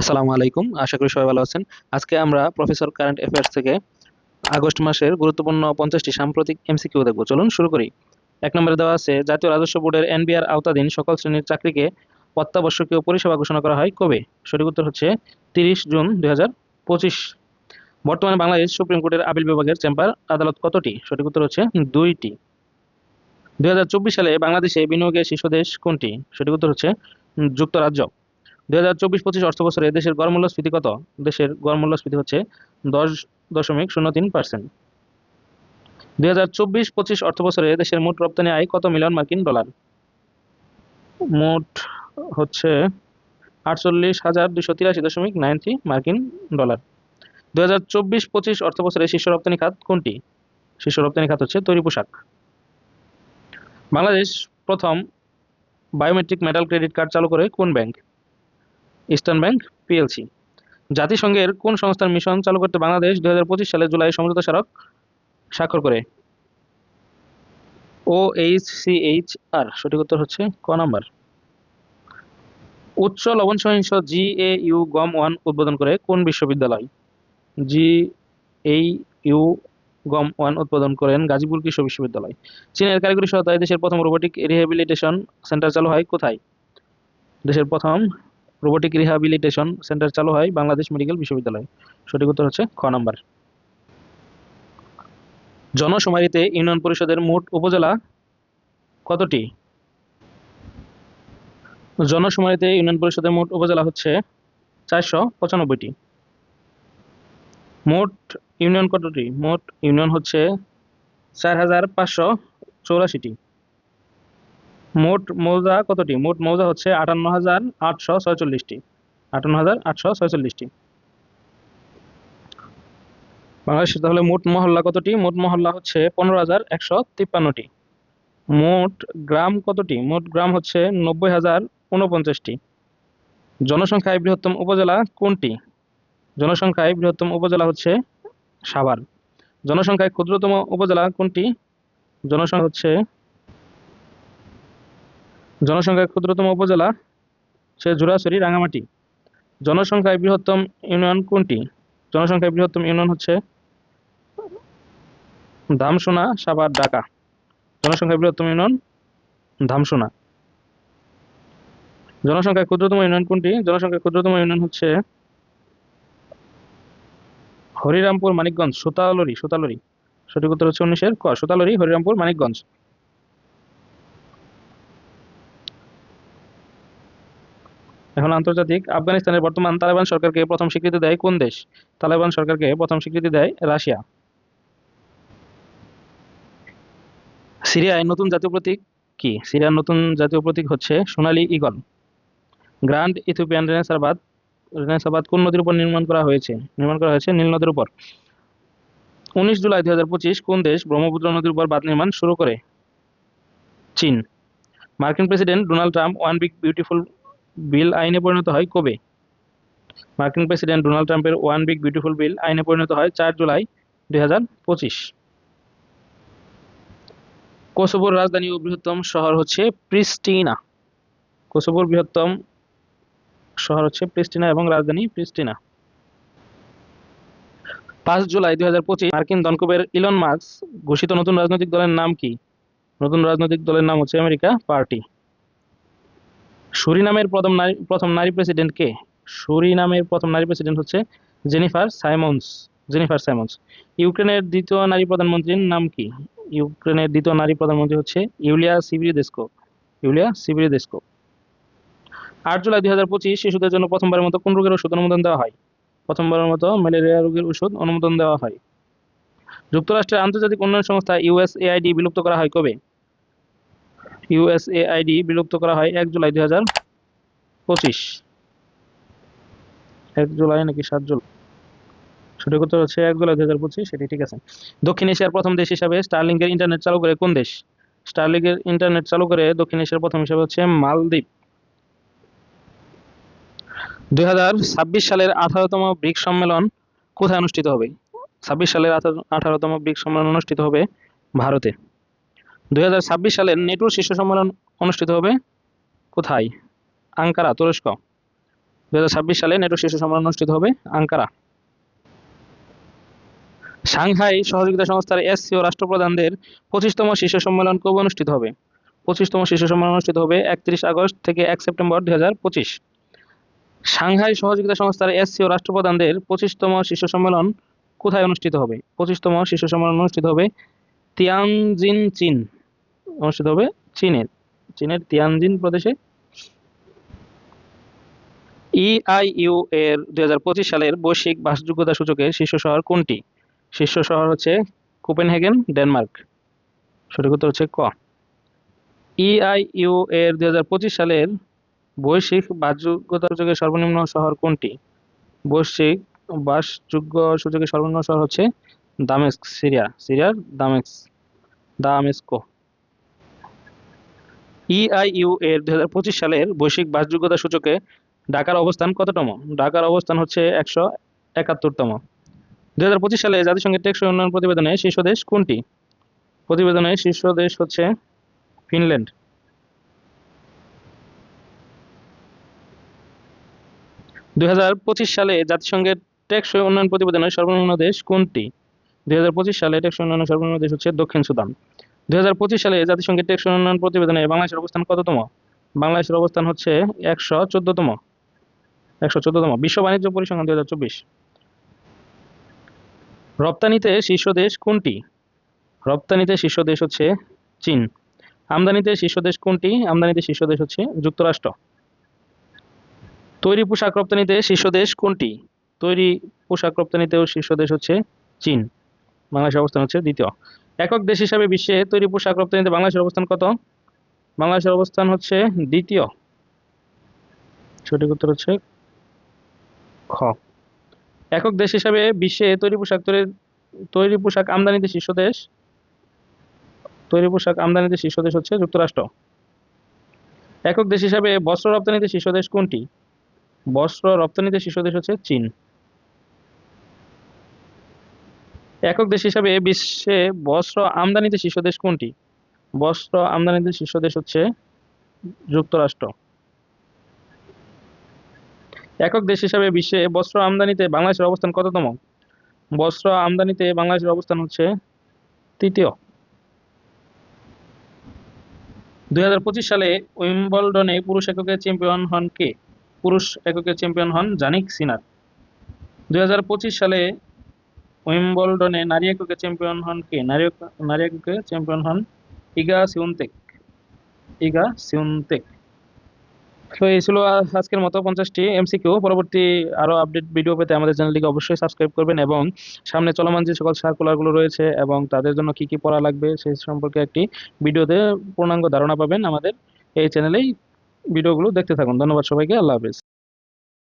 আসসালামু আলাইকুম, আশা করি সবাই ভালো আছেন। আজকে আমরা প্রফেসর কারেন্ট অ্যাফেয়ার্স থেকে আগস্ট মাসের গুরুত্বপূর্ণ পঞ্চাশটি সাম্প্রতিক এমসিকিউ দেখব। চলুন শুরু করি। এক নম্বরে দেওয়া আছে, জাতীয় রাজস্ব বোর্ডের এনবিআর আওতাধীন সকল শ্রেণির চাকরিকে অত্যাবশ্যকীয় পরিষেবা ঘোষণা করা হয় কবে? সঠিক উত্তর হচ্ছে তিরিশ জুন দুই বর্তমানে বাংলাদেশ সুপ্রিম কোর্টের আপিল বিভাগের চেম্বার আদালত কতটি? সঠিক উত্তর হচ্ছে দুইটি। দুই হাজার চব্বিশ সালে বাংলাদেশে বিনিয়োগের শীর্ষ দেশ কোনটি? সঠিক উত্তর হচ্ছে যুক্তরাজ্য। দুই হাজার চব্বিশ পঁচিশ অর্থ বছরে দেশের গড় মূল্যস্ফীতি কত? দেশের গড় মূল্যস্ফীতি হচ্ছে দশ দশমিক শূন্য তিন পার্সেন্ট। দুই হাজার চব্বিশ পঁচিশ অর্থ বছরে দেশের মোট রপ্তানি আয় কত মিলিয়ন মার্কিন ডলার? মোট হচ্ছে আটচল্লিশ হাজার দুশো তিরাশি দশমিক নাইন মার্কিন ডলার। দু হাজার চব্বিশ পঁচিশ অর্থ বছরে শীর্ষ রপ্তানি খাত কোনটি? শীর্ষ রপ্তানি খাত হচ্ছে তৈরি পোশাক। বাংলাদেশ প্রথম বায়োমেট্রিক মেটাল ক্রেডিট কার্ড চালু করে কোন ব্যাংক? Eastern bank PLC. জাতিসংঘের কোন সংস্থার মিশন চালু করতে বাংলাদেশ দুই সালে জুলাই সমঝোতা স্মারক স্বাক্ষর করে? O H C H R সঠিক উত্তর হচ্ছে ক নাম্বার। উচ্চ লবণ সহিংস জি এ ইউ গম ওয়ান উদ্বোধন করে কোন বিশ্ববিদ্যালয়? জি এই ইউ গম ওয়ান উৎপাদন করেন গাজীপুর কৃষি বিশ্ববিদ্যালয়। চীনের কারিগরি সহায়তায় দেশের প্রথম রোবোটিক রিহ্যাবিলিটেশন সেন্টার চালু হয় কোথায়? দেশের প্রথম রোবোটিক রিহ্যাবিলিটেশন সেন্টার চালু হয় বাংলাদেশ মেডিকেল বিশ্ববিদ্যালয়। সঠিক উত্তর হচ্ছে খ নাম্বার। জনশুমারিতে ইউনিয়ন পরিষদের মোট উপজেলা কতটি? জনশুমারিতে ইউনিয়ন পরিষদের মোট উপজেলা হচ্ছে চারশো পঁচানব্বইটি। মোট ইউনিয়ন কতটি? মোট ইউনিয়ন হচ্ছে চার হাজার পাঁচশো চৌরাশিটি। মোট মৌজা কতটি? মোট মৌজা হচ্ছে আটান্ন হাজার আটশো ছয়চল্লিশটি। আটান্ন হাজার আটশো ছয়চল্লিশটি। বাংলাদেশে তাহলে মোট মহল্লা কতটি? মোট মহল্লা হচ্ছে পনেরো হাজার একশো তিপ্পান্নটি। মোট গ্রাম কতটি? মোট গ্রাম হচ্ছে নব্বই হাজার ঊনপঞ্চাশটি। জনসংখ্যায় বৃহত্তম উপজেলা কোনটি? জনসংখ্যায় বৃহত্তম উপজেলা হচ্ছে সাভার। জনসংখ্যায় ক্ষুদ্রতম উপজেলা কোনটি? জনসংখ্যা হচ্ছে জনসংখ্যায় ক্ষুদ্রতম উপজেলা সে জুরাছড়ি রাঙামাটি। জনসংখ্যায় বৃহত্তম ইউনিয়ন কোনটি? জনসংখ্যায় বৃহত্তম ইউনিয়ন হচ্ছে ধামসোনা, সাভার, ঢাকা। জনসংখ্যায় বৃহত্তম ইউনিয়ন ধামসোনা। জনসংখ্যায় ক্ষুদ্রতম ইউনিয়ন কোনটি? জনসংখ্যায় ক্ষুদ্রতম ইউনিয়ন হচ্ছে হরিরামপুর, মানিকগঞ্জ, সুতালরি সুতালরি। সঠিক উত্তর হচ্ছে উনিশের ক, সুতালরি, হরিরামপুর, মানিকগঞ্জ। এখন আন্তর্জাতিক আফগানিস্তানের বর্তমান তালেবান সরকারকে প্রথম স্বীকৃতি দেয় কোন দেশ? তালেবান সরকারকে প্রথম স্বীকৃতি দেয় রাশিয়া। সিরিয়ায় নতুন জাতীয় প্রতীক কি? সিরিয়ার নতুন জাতীয় প্রতীক হচ্ছে সোনালী ঈগল। গ্র্যান্ড ইথিওপিয়ান রেনেসার বাঁধ রেনেসার বাঁধ কোন নদীর উপর নির্মাণ করা হয়েছে? নির্মাণ করা হয়েছে নীল নদীর উপর। উনিশ জুলাই দুই হাজার পঁচিশ কোন দেশ ব্রহ্মপুত্র নদীর উপর বাঁধ নির্মাণ শুরু করে? চীন। মার্কিন president Donald Trump one big beautiful bill আইনে পরিণত হয় কবে? মার্কিন প্রেসিডেন্ট ডোনাল্ড ট্রাম্পের ওয়ান বিগ বিউটিফুল বিল আইনে পরিণত হয় চার জুলাই দুই হাজার পঁচিশ। কোসোভোর রাজধানী ও বৃহত্তম শহর হচ্ছে প্রিস্টিনা। কোসোভোর বৃহত্তম শহর হচ্ছে প্রিস্টিনা এবং রাজধানী প্রিস্টিনা। পাঁচ জুলাই দুই হাজার পঁচিশ মার্কিন দনকবের ইলন মার্কস ঘোষিত নতুন রাজনৈতিক দলের নাম কি? নতুন রাজনৈতিক দলের নাম হচ্ছে আমেরিকা পার্টি। সুরিনামের প্রথম নারী প্রথম নারী প্রেসিডেন্ট কে? সুরিনামের প্রথম নারী প্রেসিডেন্ট হচ্ছে জেনিফার সাইমন্স জেনিফার সাইমন্স ইউক্রেনের দ্বিতীয় নারী প্রধানমন্ত্রীর নাম কি? ইউক্রেনের দ্বিতীয় নারী প্রধানমন্ত্রী হচ্ছে ইউলিয়া সিভিরিদেস্কো ইউলিয়া সিভিরিদেস্কো আট জুলাই দুই হাজার পঁচিশ শিশুদের জন্য প্রথমবারের মতো কোন রোগের ওষুধ অনুমোদন দেওয়া হয়? প্রথমবারের মতো ম্যালেরিয়া রোগের ওষুধ অনুমোদন দেওয়া হয়। যুক্তরাষ্ট্রের আন্তর্জাতিক উন্নয়ন সংস্থা ইউএসএআইডি বিলুপ্ত করা হয় কবে? ইউএসএআইডি বিলুপ্ত করা হয় এক জুলাই দুই হাজার পঁচিশ। এক জুলাই নাকি সাত জুলাই? সঠিক উত্তর হচ্ছে এক জুলাই দুই হাজার পঁচিশ, সেটি ঠিক আছে। দক্ষিণ এশিয়ার প্রথম দেশ হিসাবে ইন্টারনেট চালু করে কোন দেশ? স্টারলিংকের ইন্টারনেট চালু করে দক্ষিণ এশিয়ার প্রথম হিসাবে হচ্ছে মালদ্বীপ। দুই হাজার ছাব্বিশ সালের আঠারোতম ব্রিক্স সম্মেলন কোথায় অনুষ্ঠিত হবে? ছাব্বিশ সালের আঠারোতম ব্রিক্স সম্মেলন অনুষ্ঠিত হবে ভারতে। দুই হাজার ছাব্বিশ সালের নেটোর শীর্ষ সম্মেলন অনুষ্ঠিত হবে কোথায়? আঙ্কারা, তুরস্ক। দুই সালে নেটো শীর্ষ সম্মেলন অনুষ্ঠিত হবে আঙ্কারা। সাংহাই সহযোগিতা সংস্থার এসসিও রাষ্ট্রপ্রধানদের পঁচিশতম শীর্ষ সম্মেলন কবে অনুষ্ঠিত হবে? পঁচিশতম শীর্ষ সম্মেলন অনুষ্ঠিত হবে একত্রিশ আগস্ট থেকে এক সেপ্টেম্বর দুই হাজার পঁচিশ। সাংহাই সহযোগিতা সংস্থার এসসিও রাষ্ট্রপ্রধানদের পঁচিশতম শীর্ষ সম্মেলন কোথায় অনুষ্ঠিত হবে? পঁচিশতম শীর্ষ সম্মেলন অনুষ্ঠিত হবে তিয়ানজিন চীন অনুষ্ঠিত হবে চীনের চীনের তিয়ানজিন প্রদেশে। ইআইইউ এর দুই হাজার পঁচিশ সালের বৈশ্বিক বাসযোগ্যতা সূচকে শীর্ষ শহর কোনটি? শীর্ষ শহর হচ্ছে কোপেনহেগেন, ডেনমার্ক। সঠিক উত্তর হচ্ছে ক। ইআইইউ এর দুই হাজার পঁচিশ সালের বৈশ্বিক বাসযোগ্যতা সূচকের সর্বনিম্ন শহর কোনটি? বৈশ্বিক বাসযোগ্য সূচকের সর্বনিম্ন শহর হচ্ছে দামেস্ক, সিরিয়া। সিরিয়ার দামেস্ক। দামেস্কো। ইআইইউ এর দুই হাজার পঁচিশ সালের বৈশ্বিক বাসযোগ্যতা সূচকে ঢাকার অবস্থান কততম? ঢাকার অবস্থান হচ্ছে একশো একাত্তরতম। দুই হাজার পঁচিশ সালে জাতিসংঘের টেকসই উন্নয়ন প্রতিবেদনে শীর্ষ দেশ কোনটি? প্রতিবেদনে শীর্ষ দেশ হচ্ছে ফিনল্যান্ড। দুই হাজার পঁচিশ সালে জাতিসংঘের টেকসই উন্নয়ন প্রতিবেদনে সর্বনিম্ন দেশ কোনটি? দুই হাজার পঁচিশ সালে টেকসই উন্নয়নের সর্বনিম্ন দেশ হচ্ছে দক্ষিণ সুদান। দুই হাজার পঁচিশ সালে জাতিসংঘের টেকসই উন্নয়ন প্রতিবেদনে বাংলাদেশের অবস্থান কততম? বাংলাদেশের অবস্থান হচ্ছে একশো চোদ্দতম। একশো চোদ্দতম। বিশ্ব বাণিজ্য পরিসংখ্যান দুই হাজার চব্বিশ। রপ্তানিতে শীর্ষ দেশ কোনটি? রপ্তানিতে শীর্ষ দেশ হচ্ছে চীন। আমদানিতে শীর্ষ দেশ কোনটি? আমদানিতে শীর্ষ দেশ হচ্ছে যুক্তরাষ্ট্র। তৈরি পোশাক রপ্তানিতে শীর্ষ দেশ কোনটি? তৈরি পোশাক রপ্তানিতেও শীর্ষ দেশ হচ্ছে চীন। বাংলাদেশের অবস্থান হচ্ছে দ্বিতীয়। একক দেশ হিসাবে বিশ্বে তৈরি পোশাক রপ্তানিতে বাংলাদেশের অবস্থান কত? বাংলাদেশের অবস্থান হচ্ছে দ্বিতীয়। সঠিক উত্তর হচ্ছে খ। একক দেশ হিসাবে বিশ্বে তৈরি পোশাক তৈরি পোশাক আমদানিতে শীর্ষ দেশ। তৈরি পোশাক আমদানিতে শীর্ষ দেশ হচ্ছে যুক্তরাষ্ট্র। একক দেশ হিসাবে বস্ত্র রপ্তানিতে শীর্ষ দেশ কোনটি? বস্ত্র রপ্তানিতে শীর্ষ দেশ হচ্ছে চীন। একক দেশ হিসাবে বিশ্বে বস্ত্র আমদানিতে শীর্ষ দেশ কোনটি? বস্ত্র আমদানিতে শীর্ষ দেশ হচ্ছে যুক্তরাষ্ট্র। একক দেশ হিসাবে বিশ্বে বস্ত্র আমদানিতে বাংলাদেশের অবস্থান কততম? বস্ত্র আমদানিতে বাংলাদেশের অবস্থান হচ্ছে তৃতীয়। দুই হাজার পঁচিশ সালে উইম্বলডনে পুরুষ এককের চ্যাম্পিয়ন হন কে? পুরুষ এককের চ্যাম্পিয়ন হন জানিক সিনার। দুই হাজার পঁচিশ সালে উইম্বলডনে নারী এককে চ্যাম্পিয়ন হন কে? নারী নারী এককে চ্যাম্পিয়ন হন ইগা সিউনতেক। ইগা সিউনতেক। তো এই ছিল আজকের মতো পঞ্চাশটি এমসিকিউ পরবর্তী আরও আপডেট ভিডিও পেতে আমাদের চ্যানেলটিকে অবশ্যই সাবস্ক্রাইব করবেন এবং সামনে চলমান যে সকল সার্কুলারগুলো রয়েছে এবং তাদের জন্য কি কি পড়া লাগবে সেই সম্পর্কে একটি ভিডিওতে পূর্ণাঙ্গ ধারণা পাবেন আমাদের। এই চ্যানেলেই ভিডিওগুলো দেখতে থাকুন। ধন্যবাদ সবাইকে। আল্লাহ হাফেজ।